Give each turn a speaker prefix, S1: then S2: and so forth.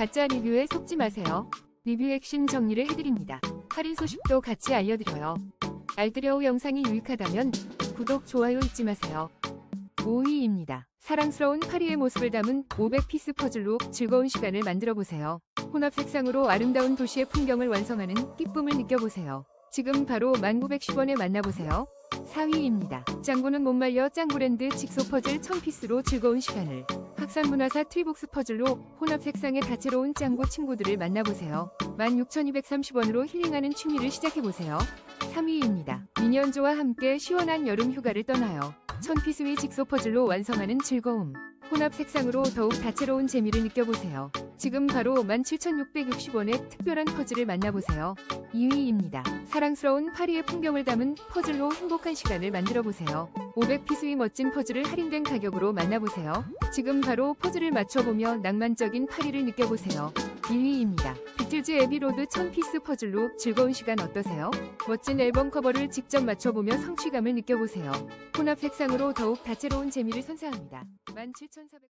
S1: 가짜 리뷰에 속지 마세요. 리뷰 핵심 정리를 해드립니다. 할인 소식도 같이 알려드려요. 알뜰여우 영상이 유익하다면 구독, 좋아요 잊지 마세요. 5위입니다. 사랑스러운 파리의 모습을 담은 500피스 퍼즐로 즐거운 시간을 만들어 보세요. 혼합 색상으로 아름다운 도시의 풍경을 완성하는 기쁨을 느껴보세요. 지금 바로 1910원에 만나보세요. 4위입니다. 짱구는 못 말려 짱구 랜드 직소 퍼즐 1000피스로 즐거운 시간을 학산문화사 트리복스 퍼즐로 혼합 색상의 다채로운 짱구 친구들을 만나보세요. 16,230원으로 힐링하는 취미를 시작해보세요. 3위입니다. 미니언조와 함께 시원한 여름 휴가를 떠나요. 1000피스의 직소 퍼즐로 완성하는 즐거움. 혼합 색상으로 더욱 다채로운 재미를 느껴보세요. 지금 바로 17,660원의 특별한 퍼즐을 만나보세요. 2위입니다. 사랑스러운 파리의 풍경을 담은 퍼즐로 행복한 시간을 만들어보세요. 500피스의 멋진 퍼즐을 할인된 가격으로 만나보세요. 지금 바로 퍼즐을 맞춰보며 낭만적인 파리를 느껴보세요. 1위입니다. 비틀즈 에비로드 1000피스 퍼즐로 즐거운 시간 어떠세요? 멋진 앨범 커버를 직접 맞춰보며 성취감을 느껴보세요. 혼합 색상으로 더욱 다채로운 재미를 선사합니다. 17,400